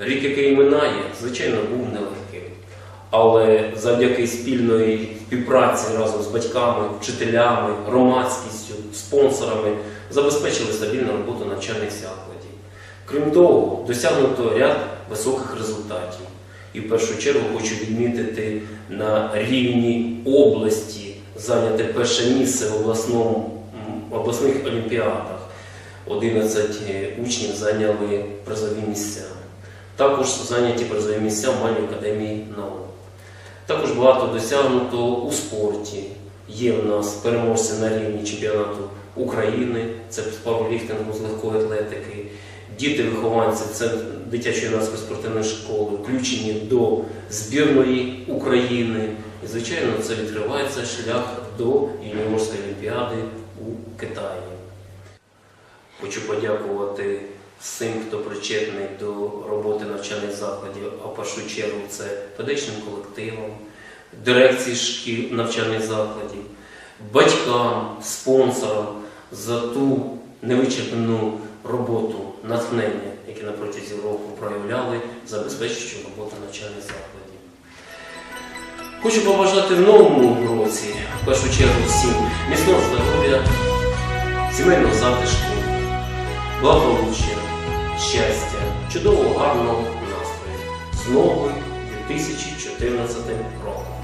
рік, який минає, звичайно, був нелегким. Але завдяки спільної співпраці разом з батьками, вчителями, громадськістю, спонсорами забезпечили стабільну роботу навчальних закладів. Крім того, досягнуто ряд високих результатів. І в першу чергу хочу відмітити на рівні області зайняте перше місце в обласному, в обласних олімпіадах. 11 учнів зайняли призові місця. Також зайняті призові місця в Мальній академії наук. Також багато досягнуто у спорті. Є в нас переможці на рівні чемпіонату України, це з пауерліфтингу з легкої атлетики. Діти-вихованці це дитячої юнацької спортивної школи, включені до збірної України. І, звичайно, це відкривається шлях до юніорської олімпіади у Китаї. Хочу подякувати всім, хто причетний до роботи навчальних закладів, а в першу чергу це педагогічним колективам, дирекції шкіл навчальних закладів, батькам, спонсорам за ту невичерпну роботу, натхнення, яке на протязі року проявляли, забезпечуючи роботу навчальних закладів. Хочу побажати в новому році, в першу чергу всім міцного здоров'я, сімейного затишку, благополуччя, щастя, гарного настрою з новим 2014 роком.